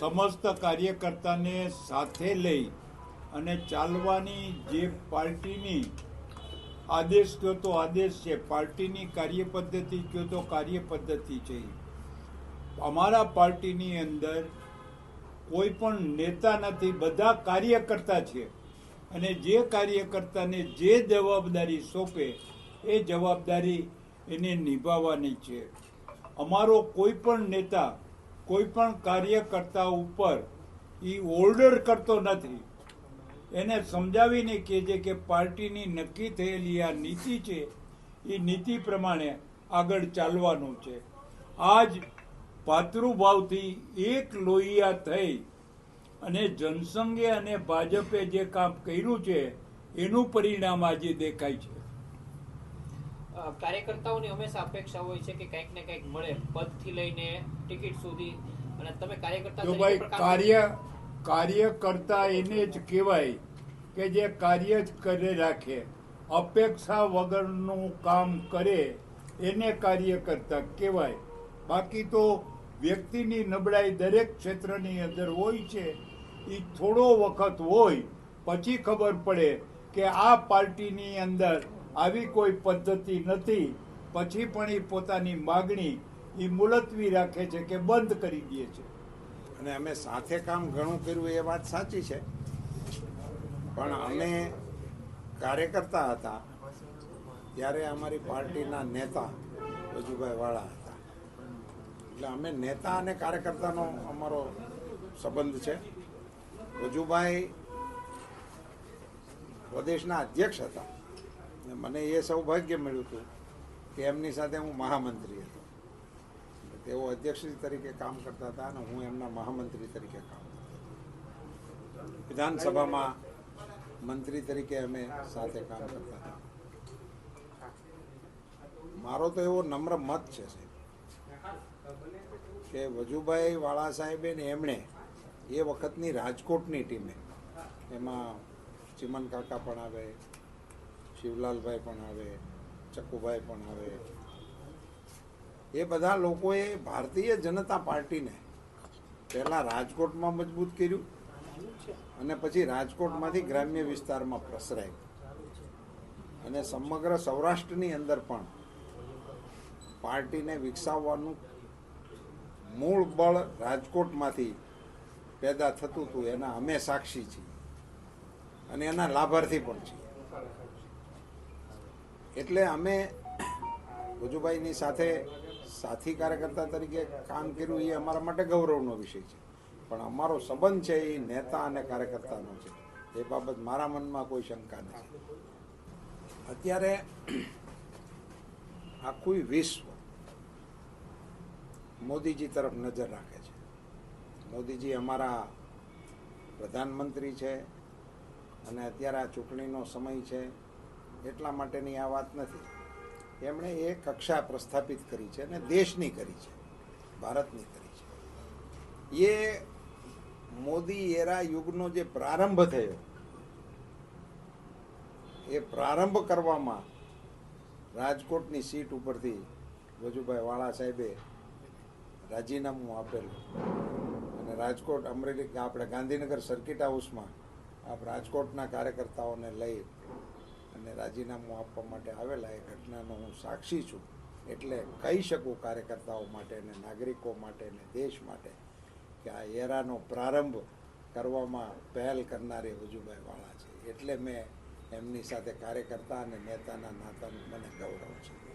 સમસ્ત કાર્યકર્તાને સાથે લઈ અને ચાલવાની જે પાર્ટીની આદેશ કયો તો આદેશ છે. પાર્ટીની કાર્ય પદ્ધતિ કયો તો કાર્ય પદ્ધતિ છે. અમારા પાર્ટીની અંદર કોઈ પણ નેતા નથી. બધા કાર્યકર્તા છે. અને જે કાર્યકર્તાને જે જવાબદારી સોંપે એ જવાબદારી એને નિભાવવાની છે. અમારો કોઈ પણ નેતા કોઈ પણ કાર્યકર્તા ઉપર એ ઓર્ડર કરતો નથી. એને સમજાવીને કહે છે કે પાર્ટીની નક્કી થયેલી આ નીતિ છે એ નીતિ પ્રમાણે આગળ ચાલવાનું છે. આજ પાતૃભાવથી એક લોહિયા થઈ અને જનસંઘે અને ભાજપે જે કામ કર્યું છે, એનું પરિણામ આજે દેખાય છે. કાર્યકર્તાઓની હંમેશા અપેક્ષા હોય છે કે કંઈક ને કંઈક મળે પદથી લઈને ટિકિટ સુધી. અને તમે કાર્યકર્તા ભાઈ કાર્ય કાર્યકર્તા એને જ કહેવાય કે જે કાર્ય જ કરે રાખે અપેક્ષા વગરનું કામ કરે એને કાર્યકર્તા કહેવાય. બાકી તો વ્યક્તિની નબળાઈ દરેક ક્ષેત્રની અંદર હોય છે એ થોડો વખત હોય પછી ખબર પડે કે આ પાર્ટીની અંદર આવી કોઈ પદ્ધતિ નથી. પછી પણ એ પોતાની માગણી એ મુલતવી રાખે છે કે બંધ કરી દે છે. અને અમે સાથે કામ ઘણું કર્યું એ વાત સાચી છે. પણ અમે કાર્યકર્તા હતા. ત્યારે અમારી પાર્ટીના નેતા વજુભાઈ વાળા હતા. એટલે અમે નેતા અને કાર્યકર્તાનો અમારો સંબંધ છે. વજુભાઈ પ્રદેશના અધ્યક્ષ હતા. મને એ સૌભાગ્ય મળ્યું હતું કે એમની સાથે હું મહામંત્રી હતો. તેઓ અધ્યક્ષ તરીકે કામ કરતા હતા અને હું એમના મહામંત્રી તરીકે કામ કરતો વિધાનસભામાં મંત્રી તરીકે અમે સાથે કામ કરતા હતા. મારો તો એવો નમ્ર મત છે, સાહેબ, કે વજુભાઈ વાળા સાહેબે ને એમણે એ વખતની રાજકોટની ટીમે એમાં ચિમન કાકા પણ આવે શિવલાલભાઈ પણ આવે, ચકુભાઈ પણ આવે. એ બધા લોકોએ ભારતીય જનતા પાર્ટીને પહેલા રાજકોટમાં મજબૂત કર્યું અને પછી રાજકોટમાંથી ગ્રામ્ય વિસ્તારમાં પ્રસરાયું. અને સમગ્ર સૌરાષ્ટ્રની અંદર પણ પાર્ટીને વિકસાવવાનું મૂળ બળ રાજકોટમાંથી પેદા થતું હતું. એના અમે સાક્ષી છીએ. અને એના લાભાર્થી પણ છીએ. એટલે અમે ભુજુભાઈની સાથે સાથી કાર્યકર્તા તરીકે કામ કર્યું, એ અમારા માટે ગૌરવનો વિષય છે. પણ અમારો સંબંધ છે, એ નેતા અને કાર્યકર્તાનો છે. એ બાબત મારા મનમાં કોઈ શંકા નથી. અત્યારે આખું વિશ્વ મોદીજી તરફ નજર રાખે છે. મોદીજી અમારા પ્રધાનમંત્રી છે અને અત્યારે આ ચૂંટણીનો સમય છે. એટલા માટેની આ વાત નથી. એમણે એ કક્ષા પ્રસ્થાપિત કરી છે અને દેશની કરી છે, ભારતની કરી છે. એ મોદી એરા યુગનો જે પ્રારંભ થયો, એ પ્રારંભ કરવામાં રાજકોટની સીટ ઉપરથી વજુભાઈ વાળા સાહેબે રાજીનામું આપેલું. અને રાજકોટ અમરેલી, આપણે ગાંધીનગર સર્કિટ હાઉસમાં આપ રાજકોટના કાર્યકર્તાઓને લઈ અને રાજીનામું આપવા માટે આવેલા એ ઘટનાનો હું સાક્ષી છું. એટલે કહી શકું કાર્યકર્તાઓ માટે અને નાગરિકો માટે અને દેશ માટે કે આ એરાનો પ્રારંભ કરવામાં પહેલ કરનારી વજુભાઈ વાળા છે. એટલે મેં એમની સાથે કાર્યકર્તા અને નેતાના નાતાનું મને ગૌરવ છે.